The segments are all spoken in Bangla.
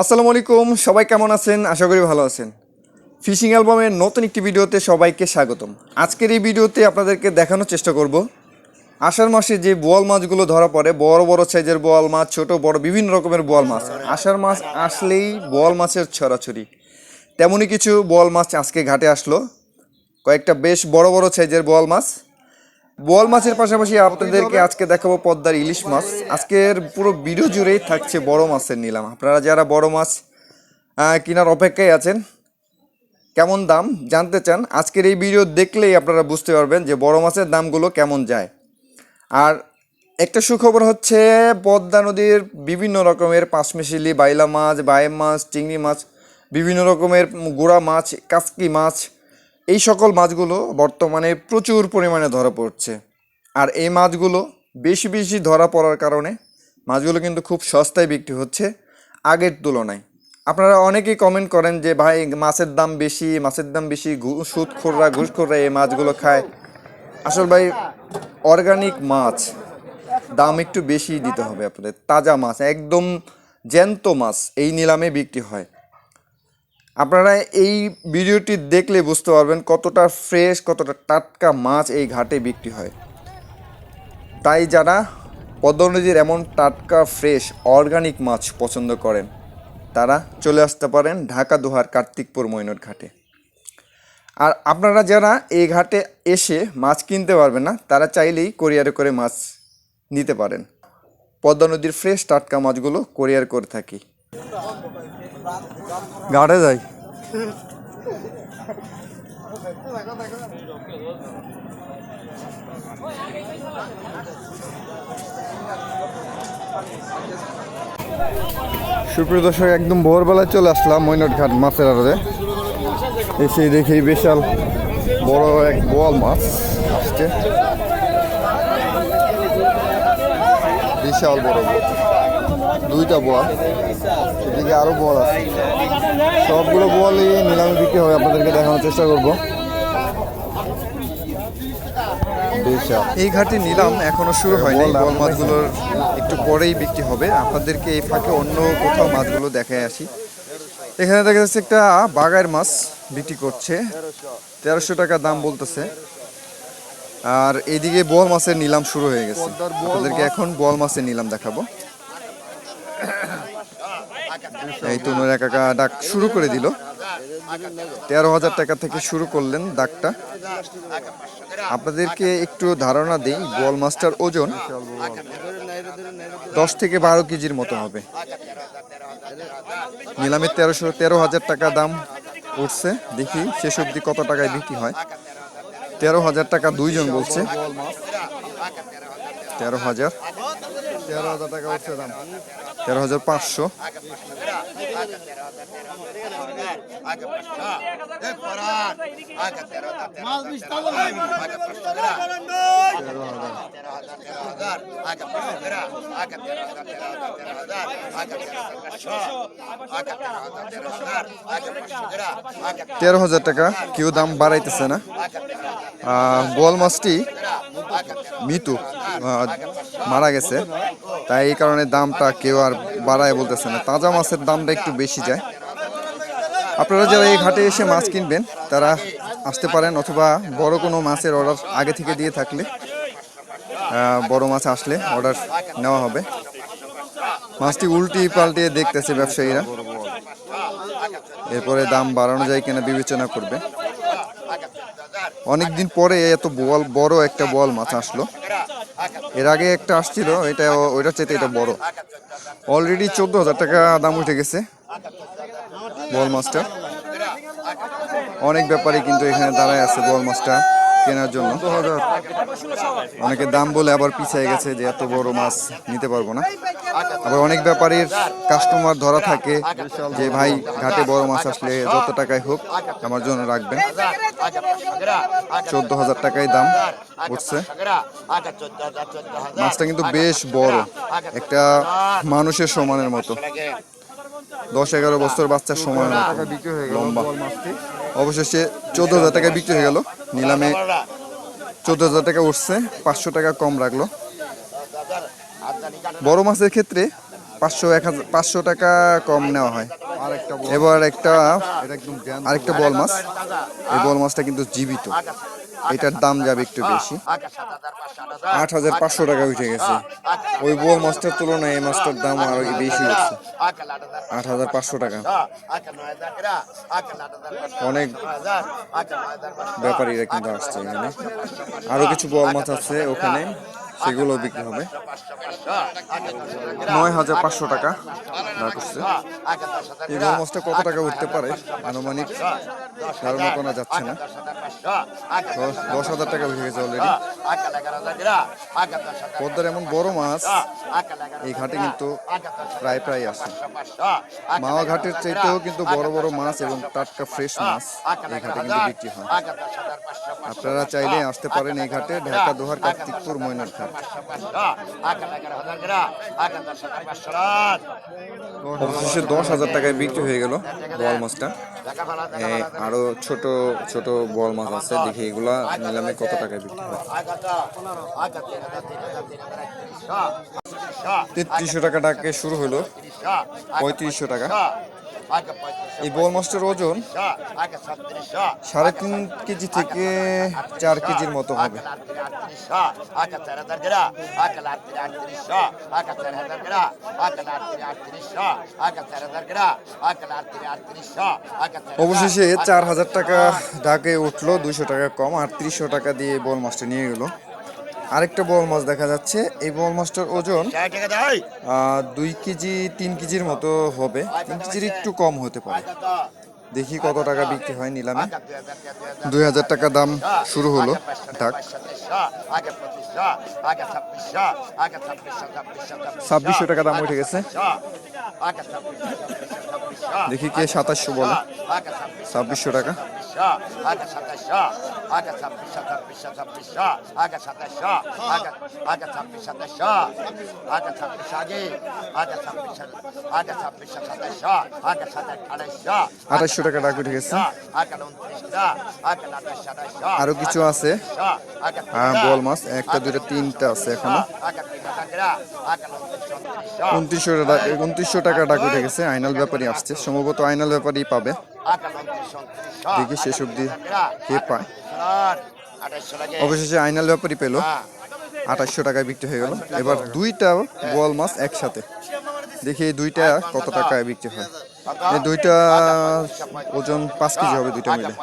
আসসালামু আলাইকুম, সবাই কেমন আছেন? আশা করি ভালো আছেন। ফিশিং অ্যালবামের নতুন একটি ভিডিওতে সবাইকে স্বাগতম। আজকের এই ভিডিওতে আপনাদেরকে দেখানোর চেষ্টা করব। আষাঢ় মাসে যে বোয়াল মাছগুলো ধরা পড়ে, বড় বড় সাইজের বোয়াল মাছ, ছোট বড় বিভিন্ন রকমের বোয়াল মাছ, আষাঢ় মাস আসলেই বোয়াল মাছের ছড়াছড়ি। তেমনই কিছু বোয়াল মাছ আজকে ঘাটে আসলো। কয়েকটা বেশ বড় বড় সাইজের বোয়াল মাছ। বোয়াল মাছের পাশাপাশি আপনাদেরকে আজকে দেখাবো পদ্মার ইলিশ মাছ। আজকের পুরো ভিডিও জুড়েই থাকছে বড় মাছের নিলাম। আপনারা যারা বড় মাছ কেনার অপেক্ষায় আছেন কেমন দাম জানতে চান আজকের এই ভিডিও দেখলেই আপনারা বুঝতে পারবেন যে বড় মাছের দামগুলো কেমন যায়। আর একটা সুখবর হচ্ছে পদ্মা নদীর বিভিন্ন রকমের পাঁচমিশিলি বাইলা মাছ বায়ে মাছ চিংড়ি মাছ বিভিন্ন রকমের গোড়া মাছ কাসকি মাছ এই সকল মাছগুলো বর্তমানে প্রচুর পরিমাণে ধরা পড়ছে। আর এই মাছগুলো বেশি বেশি ধরা পড়ার কারণে মাছগুলো কিন্তু খুব সস্তায় বিক্রি হচ্ছে আগের তুলনায়। আপনারা অনেকেই কমেন্ট করেন যে, ভাই, মাছের দাম বেশি, মাছের দাম বেশি সুদখোররা, ঘুষখোররা এই মাছগুলো খায়। আসল ভাই অর্গানিক মাছ, দাম একটু বেশি দিতে হবে আপনাদের। তাজা মাছ, একদম জ্যান্ত মাছ, এই নিলামে বিক্রি হয়। আপনারা এই ভিডিওটি দেখলে বুঝতে পারবেন কতটা ফ্রেশ কতটা টাটকা মাছ এই ঘাটে বিক্রি হয়। তাই যারা পদ্মা নদীর এমন টাটকা ফ্রেশ অর্গানিক মাছ পছন্দ করেন, তারা চলে আসতে পারেন ঢাকা, দোহার, কার্তিকপুর মৈনট ঘাটে। আর আপনারা যারা এই ঘাটে এসে মাছ কিনতে পারবেন না, তারা চাইলেই কোরিয়ারে করে মাছ নিতে পারেন। পদ্মা নদীর ফ্রেশ টাটকা মাছগুলো কোরিয়ার করে থাকি। ঘাটে যাই। সুপ্রিয় দর্শক, একদম ভোরবেলায় চলে আসলাম মৈনট ঘাট মাছের আড়ে এসে দেখি বিশাল বড় এক বোয়াল মাছ আসছে। বিশাল বড় দুইটা বোয়াল। এদিকে আরও বোয়াল আছে। সবগুলো বোয়ালই নিলামে বিক্রি হবে আপনাদেরকে দেখানোর চেষ্টা করব। এই ঘাটে নিলাম এখনও শুরু হয়নি বল মাছগুলোর একটু পরেই বিক্রি হবে। আপনাদেরকে এই ফাঁকে অন্য কোথাও মাছগুলো দেখায় আসি। এখানে দেখা যাচ্ছে একটা বাগার মাছ বিক্রি করছে। তেরোশো টাকা দাম বলতেছে। আর এইদিকে বোয়াল মাছের নিলাম শুরু হয়ে গেছে। আপনাদেরকে এখন বোয়াল মাছের নিলাম দেখাবো। এই তো নৈরা কাকা ডাক শুরু করে দিল। তেরো হাজার টাকা থেকে শুরু করলেন ডাকটা। আপনাদেরকে একটু ধারণা দিই, বল মাছটার ওজন দশ থেকে বারো কেজির মতো হবে। নিলামে তেরোশো, তেরো হাজার টাকা দাম উঠছে। দেখি শেষ অবধি কত টাকায় বিক্রি হয়। তেরো হাজার টাকা দুইজন বলছে। তেরো হাজার তেরো হাজার টাকা উঠছে দাম। তেরো হাজার পাঁচশো। তেরো হাজার টাকা, কেউ দাম বাড়াইতেছে না। বোয়াল মাছটি মৃত্যু মারা গেছে। তাই এই কারণে দামটা কেউ আর বাড়ায় বলতেছে না। তাজা মাছের দামটা একটু বেশি যায়। আপনারা যারা এই ঘাটে এসে মাছ কিনবেন, তারা আসতে পারেন অথবা বড় কোনো মাছের অর্ডার আগে থেকে দিয়ে থাকলে বড় মাছ আসলে অর্ডার নেওয়া হবে। মাছটি উল্টি পাল্টিয়ে দেখতেছে ব্যবসায়ীরা। এরপরে দাম বাড়ানো যায় কিনা বিবেচনা করবে। অনেকদিন পরে এত বল, বড় একটা বল মাছ আসলো। এর আগে একটা আসছিল, এটা ওইটার চাইতে এটা বড়। অলরেডি চোদ্দ হাজার টাকা দাম উঠে গেছে, বল মাছটা। অনেক ব্যাপারে কিন্তু এখানে দাঁড়ায় আছে বল মাছটা কেনার জন্য। অনেকে দাম বলে আবার পিছিয়ে গেছে যে এত বড় মাছ নিতে পারব না। আবার অনেক ব্যাপারীর কাস্টমার ধরা থাকে যে, ভাই, ঘাটে বড় মাছ আসলে যত টাকায় হোক আমার জন্য রাখবেন। চোদ্দ হাজার টাকাই দাম উঠছে। মাছটা কিন্তু বেশ বড়, একটা মানুষের সমানের মতো। দশ এগারো বছর বাচ্চার সমান, লম্বা। অবশেষে চোদ্দ হাজার টাকায় বিক্রি হয়ে গেল। নিলামে চোদ্দ হাজার টাকা উঠছে, পাঁচশো টাকা কম রাখল। বড় মাছের ক্ষেত্রে পাঁচশো, এক হাজার, পাঁচশো টাকা কম নেওয়া হয়। এবার একটা, আরেকটা বল মাছ। এই বল মাছটা কিন্তু জীবিত। এটার দাম যাবে একটু বেশি। আট হাজার পাঁচশো টাকা উঠে গেছে। ওই বল মাছটার তুলনায় এই মাছটার দাম আরও বেশি উঠছে আট হাজার পাঁচশো টাকা। অনেক ব্যাপারীরা কিন্তু আসছে এখানে। আরও কিছু বোয়া মাছ আছে ওখানে। সেগুলো বিক্রি হবে। নয় হাজার পাঁচশো টাকা দাম করছে। এই মাছটা কত টাকা উঠতে পারে? আনুমানিক ধারণা করা যাচ্ছে না। দশ হাজার টাকা উঠে গেছে অলরেডি পদ্মার এমন বড় মাছ, এই ঘাটে কিন্তু প্রায় প্রায় আসে মাওয়া ঘাটের চাইতেও কিন্তু বড় বড় মাছ এবং টাটকা ফ্রেশ মাছ এই ঘাটে কিন্তু বিক্রি হয়। আপনারা চাইলে আসতে পারেন এই ঘাটে ঢাকা, দোহার, কার্তিকপুর ময়নার ঘাট অবশেষে দশ হাজার টাকায় বিক্রি হয়ে গেল বল মাছটা। আরও ছোট ছোট বল মাছ আছে, দেখি এগুলা নিলামে কত টাকায় বিক্রি হয়। তেত্রিশশো টাকা টাকা শুরু হলো, পঁয়ত্রিশশো টাকা। এই বল মাছটার ওজন সাড়ে তিন কেজি থেকে চার কেজির মতো হবে। অবশেষে চার হাজার টাকা ডাকে উঠল, দুইশো টাকা কম, আটত্রিশশো টাকা দিয়ে বল মাছটা নিয়ে গেল। আরেকটা বল মাছ দেখা যাচ্ছে। এই বল মাছটার ওজন দুই কেজি তিন কেজির মতো হবে। তিন কেজির একটু কম হতে পারে। দেখি কত টাকা বিক্রি হয় নিলামে। দুই হাজার টাকা দাম শুরু হলো। ডাক ছাব্বিশশো টাকা দাম উঠে গেছে। দেখি কে সাতাশশো বলে। ছাব্বিশশো টাকা। আঠাশশো টাকা ডাক উঠে গেছে। আরও কিছু আছে? হ্যাঁ বল মাছ। একটা দুইটা তিনটা আছে এখনও। উনত্রিশশো টাকা উনত্রিশশো টাকা ডাক উঠে গেছে আইনাল ব্যাপারী আসছে সম্ভবত আইনাল ব্যাপারী পাবে দেখি শেষ অবধি কে পায় অবশেষে আইনাল ব্যাপারী পেল আঠাশশো টাকায় বিক্রি হয়ে গেল এবার দুইটা বল মাছ একসাথে দেখি এই দুইটা কত টাকায় বিক্রি হয় এই দুইটা ওজন পাঁচ কেজি হবে দুইটা মিলে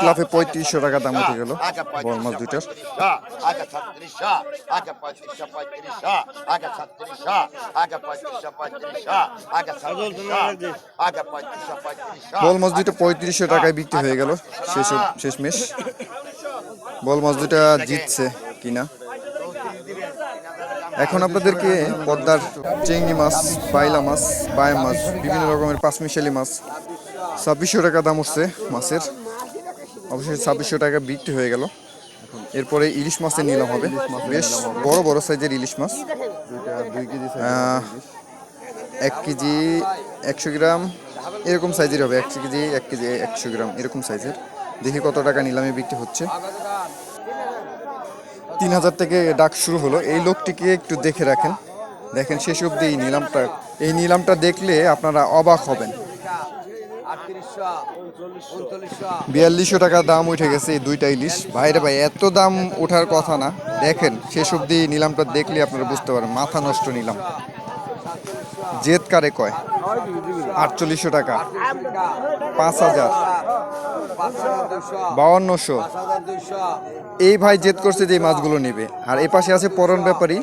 ক্লাফে পঁয়ত্রিশশো টাকা দাম উঠে গেল। বল মাছ দুইটার বল মাছ দুইটা পঁয়ত্রিশশো টাকায় বিক্রি হয়ে গেল। শেষ শেষমেশ বল মাছ দুইটা জিতছে কিনা? এখন আপনাদেরকে পদ্মার চিংড়ি মাছ বাইলা মাছ বায়া মাছ বিভিন্ন রকমের পাঁচমিশালি মাছ ছাব্বিশশো টাকা দাম উঠছে মাছের। অবশ্যই ছাব্বিশশো টাকা বিক্রি হয়ে গেল। এরপরে ইলিশ মাছের নিলাম হবে। বেশ বড় বড় সাইজের ইলিশ মাছ। এক কেজি একশো গ্রাম, এরকম সাইজের হবে। এক কেজি এক কেজি একশো গ্রাম, এরকম সাইজের। দেখি কত টাকা নিলামে বিক্রি হচ্ছে। তিন হাজার থেকে ডাক শুরু হলো। এই লোকটিকে একটু দেখে রাখেন। দেখেন, শেষ অবধি এই নিলামটা এই নিলামটা দেখলে আপনারা অবাক হবেন। বিয়াল্লিশশো টাকা দাম উঠে গেছে দুইটা ইলিশ। ভাইরে ভাই, এত দাম ওঠার কথা না। দেখেন, শেষ অবধি নিলামটা দেখলে আপনারা বুঝতে পারেন মাথা নষ্ট নিলাম। জেদ কারে কয়? আটচল্লিশশো টাকা। পাঁচ হাজার। বাউান্নশো এই ভাই জেদ করছে যে এই মাছগুলো নেবে। আর এই পাশে আছে পরন ব্যাপারী।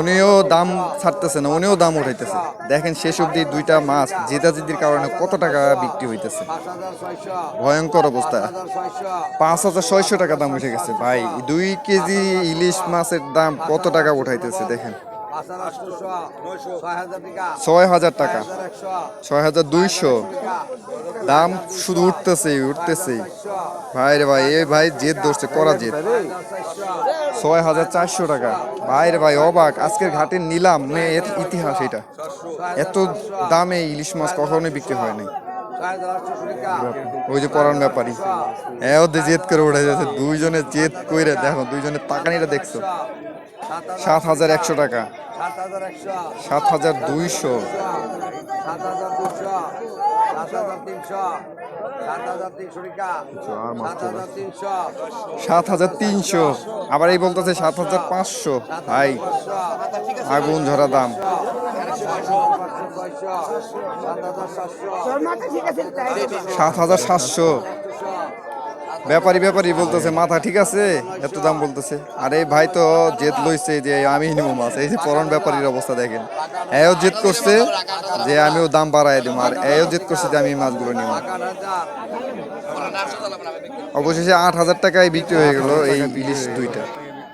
উনিও দাম ছাড়তেছে না, উনিও দাম উঠাইতেছে। দেখেন শেষ অবধি দুইটা মাছ জেদাজেদির কারণে কত টাকা বিক্রি হইতেছে। ভয়ঙ্কর অবস্থা। পাঁচ হাজার ছয়শো টাকা দাম উঠে গেছে। ভাই, দুই কেজি ইলিশ মাছের দাম কত টাকা উঠাইতেছে, দেখেন। ছয় হাজার টাকা। ছয় হাজার দুইশো। দাম শুধু উঠতেছে উঠতেছে ভাই রে ভাই এ ভাই জেদ ধরছে করা জেদ। ছয় হাজার চারশো টাকা। ভাই রে ভাই অবাক। আজকের ঘাটে নিলাম এর ইতিহাস এটা এত দামে ইলিশ মাছ কখনোই বিক্রি হয় নাই। ওই যে পরান ব্যাপারী। হ্যাঁ ওদের জেদ করে উঠে যাচ্ছে দুইজনে জেদ কইরে দেখো দুইজনে তাকানিটা দেখছ। সাত হাজার একশো টাকা। সাত হাজার দুইশো। সাত হাজার তিনশো। আবার এই বলতেছে সাত হাজার পাঁচশো। ভাই আগুন ঝরা দাম। সাত হাজার সাতশো। ব্যাপারী ব্যাপারী বলতেছে, মাথা ঠিক আছে? এত দাম বলতেছে। আরে ভাই তো জেদ লইছে যে আমি নিব মাছ। এই যে পরন ব্যাপারীর অবস্থা দেখেন। এও জেদ করছে যে আমিও দাম বাড়াই দিব, আর এও জেদ করছে যে আমি মাছগুলো নিব অবশেষে আট হাজার টাকায় বিক্রি হয়ে গেল এই ইলিশ দুইটা।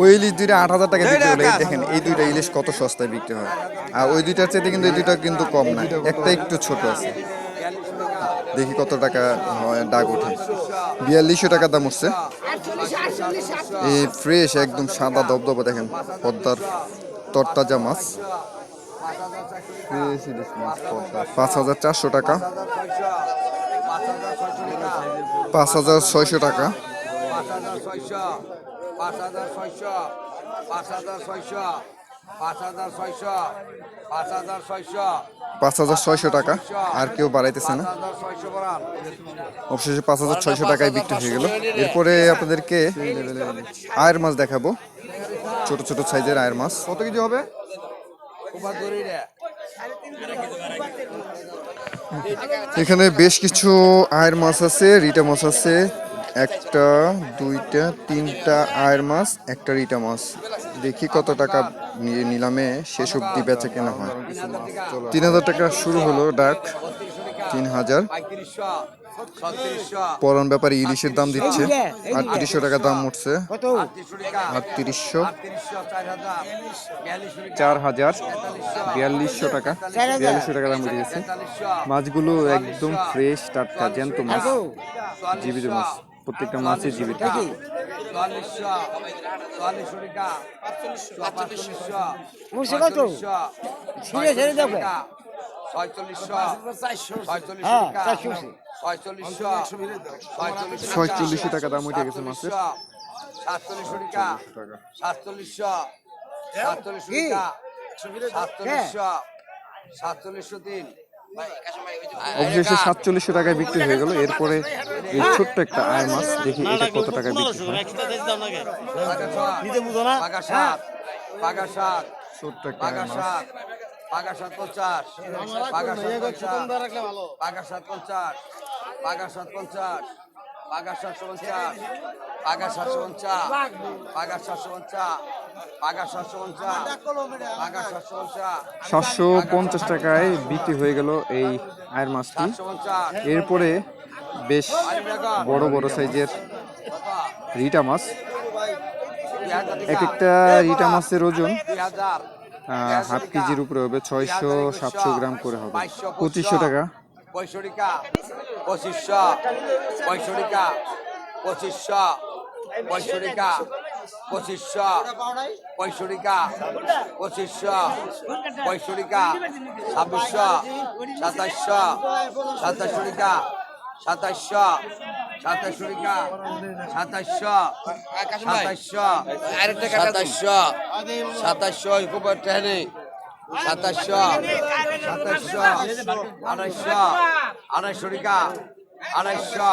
ওই ইলিশ দুইটা আট হাজার টাকায় বিক্রি হলো। দেখেন, এই দুইটা ইলিশ কত সস্তায় বিক্রি হয়। আর ওই দুইটার চেয়ে কিন্তু এই দুইটা কিন্তু কম না, একটা একটু ছোট আছে। দেখি কত টাকা হয় ডাক ওঠে। বিয়াল্লিশশো টাকা দাম উঠছে। এই ফ্রেশ একদম সাদা দবদবা দেখেন, পদ্মার তরতাজা মাছ। পাঁচ হাজার চারশো টাকা। পাঁচ হাজার ছয়শো টাকা। পাঁচ হাজার পাঁচ হাজার ছয়শো, পাঁচ হাজার ছয়শো। পাঁচ হাজার ছয়শো টাকা। আর কেউ বাড়াইতেছে না। অবশেষে পাঁচ হাজার ছয়শো টাকায় বিক্রি হয়ে গেল। এরপরে আপনাদেরকে আয়ের মাছ দেখাবো। ছোট ছোট সাইজের আয়ের মাছ। কত কেজি হবে? এখানে বেশ কিছু আয়ের মাছ আছে রিটা মাছ আছে। একটা দুইটা তিনটা আয়ের মাছ একটা রিটা মাছ। দেখি কত টাকা নিলামে শেষ অব্দি বেচা কেনা হয়। তিন হাজার টাকা শুরু হলো ডাক, তিন হাজার। পরন ব্যাপারে ইলিশের দাম দিচ্ছে, আটত্রিশশো টাকা দাম উঠছে। আটত্রিশশো, চার হাজার, বিয়াল্লিশশো টাকা বিয়াল্লিশশো টাকা দাম উঠে গেছে। মাছগুলো একদম ফ্রেশ টাটকা, জ্যান্ত মাছ, জীবিত মাছ। প্রত্যেকটা মাছই জীবিত। ছয়চল্লিশশো হ্যাঁ, টাকা ছয়চল্লিশশো দাম উঠে গেছে মাছের সাতচল্লিশশো টাকা সাতচল্লিশশো সাতচল্লিশশো টাকা সাতচল্লিশশো সাতচল্লিশশো তিন অবশেষে সাতচল্লিশশো টাকায় বিক্রি হয়ে গেল। এরপরে এই ছোট্ট একটা আয়ের মাছ দেখি এটা কত টাকায় বিক্রি হয়। ছোট্ট একটা আয়ের মাছ সাত পাকা সাত পঞ্চাশ পাকা সাত পঞ্চাশ পাকা সাত পঞ্চাশ পাকা সাত পঞ্চাশ পাকা সাতশো পঞ্চাশ পাকা সাতশো পঞ্চাশ পাকা সাতশো পঞ্চাশ টাকায় বিক্রি হয়ে গেল এই আয়ের মাছটি। এরপরে বেশ বড় বড় সাইজের রিটা মাছ। এক একটা রিটা মাছের ওজন হাফ কেজির উপরে হবে ছয়শো সাতশো গ্রাম করে হবে। পঁচিশশো টাকা। পঁয়ষট্টিকা পঁচিশশো পঁয়ষট্টিকা পঁচিশশো। পঁয়ষট্টিকা পঁচিশশো পঁয়ষট্টিকা পঁচিশশো পঁয়ষট্টিকা ছাব্বিশশো, সাতাশশো সাতাশটিকা সাতাশশো সাতাশটিকা সাতাশশো সাতাশশো সাতাশশো সাতাশশো ইকুবার ট্রেনে সাতাশশো সাতাশশো, আড়াইশো আড়াইশো টাকা আড়াইশো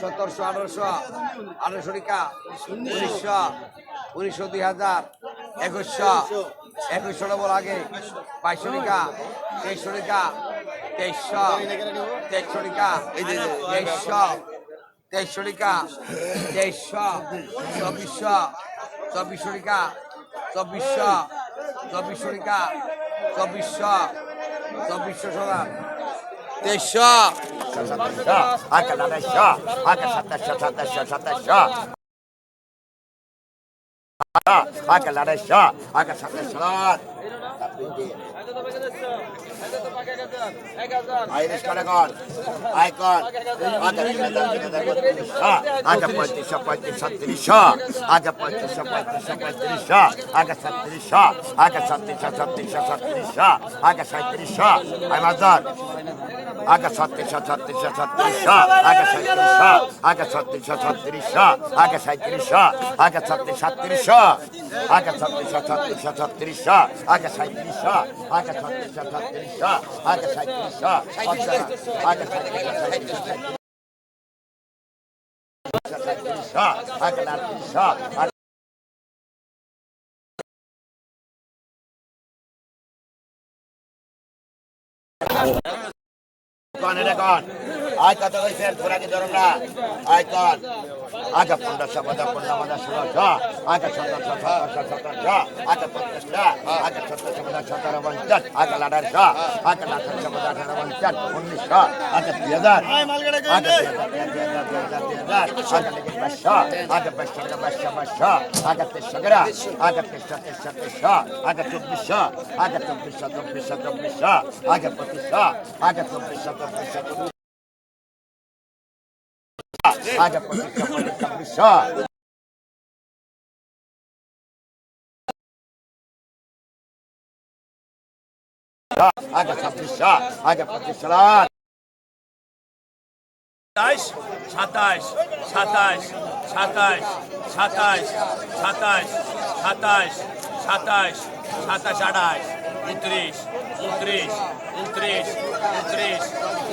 সতেরোশো আঠারোশো আঠারোশো টাকা, উনিশশো উনিশশো দুই হাজার, একুশশো একুশশো ডবল আগে, বাইশশো টাকা, তেইশশো টাকা, তেইশশো তেইশশো টাকা, তেইশশো তেইশশো টাকা, তেইশশো, চব্বিশশো চব্বিশশো টাকা, চব্বিশশো চব্বিশশো টাকা, চব্বিশশো চব্বিশশো সোনা তেইশশো সাতশো সাতাশশো আঁকা নানাশো আঁকা সাতাশশো সাতাশশো সাতাশশো আঁকা নানাশো আঁকা সাতাশশো আইরিশ কারাগর আয়কর আগে পঁয়ত্রিশশো পঁয়ত্রিশ সাতত্রিশশো আগে পঁয়ত্রিশশো পঁয়ত্রিশশো পঁয়ত্রিশশো আগে সাতত্রিশশো আগে সাতত্রিশশো সাতত্রিশশো সাতত্রিশশো আগে সাঁত্রিশশো আমার আগাছাত্রিশা ছাত্রিশা ছাত্রিশা আগাছাত্রিশা আগাছাত্রিশা ছাত্রিশা আগাছাত্রিশা আগাছাত্রিশা ছাত্রিশা আগাছাত্রিশা ছাত্রিশা ছাত্রিশা আগাছাত্রিশা আগাছাত্রিশা ছাত্রিশা আগাছাত্রিশা আগাছাত্রিশা shot. I cannot be shot. I Oh. Gone in the guard. আয় কত কইছেন ফোরাকে ধরম না আয় কর আচ্ছা পঞ্চাশ পঞ্চাশ পঞ্চাশ পঞ্চাশ ষোলো ছ আচ্ছা সত্তর ছ সত্তর ছ আচ্ছা পঞ্চাশ ছ আচ্ছা সত্তর পঞ্চাশ সতেরো পঞ্চাশ আচ্ছা আঠারো ছ আচ্ছা আঠারো ছ পঞ্চাশ আঠারো পঞ্চাশ উনিশ ছ আচ্ছা দুই হাজার আচ্ছা আচ্ছা পাঁচশো টাকা পাঁচশো পাঁচশো আচ্ছা তেইশশো গ্রা আচ্ছা তেইশশো তেইশশো তেইশশো আচ্ছা চব্বিশশো আচ্ছা চব্বিশশো চব্বিশশো চব্বিশশো আচ্ছা পঁচিশশো আচ্ছা চব্বিশশো চব্বিশশো চব্বিশ Ah, japonês, japonês caprichado. Haja caprichado, haja caprichado. Satais, satais, satais, satais, satais, satais, satais, satais, satais, satais, um três, um três, um três, um três,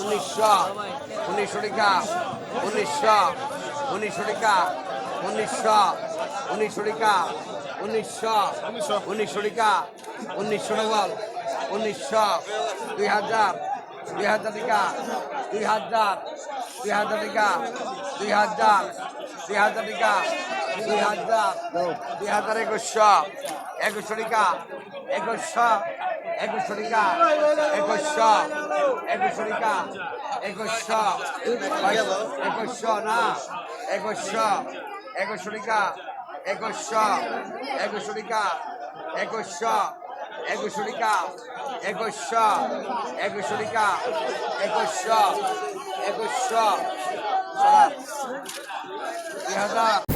উনিশশো উনিশশো টাকা উনিশশো উনিশশো টাকা উনিশশো উনিশশো টাকা উনিশশো উনিশশো। টাকা উনিশশো ডবল উনিশশো দুই হাজার দুই হাজার টাকা দুই হাজার দুই হাজার টাকা দুই হাজার দুই হাজার টাকা দুই হাজার দুই হাজার একুশশো একুশশো টাকা একুশশো একুশশো টাকা একুশশো একুশশো টাকা একুশশো একুশশো না একুশশো একুশশো টাকা একুশশো একুশশো টাকা একুশশো একুশশো টাকা একুশশো একুশশো টাকা একুশশো একুশশো দুই হাজার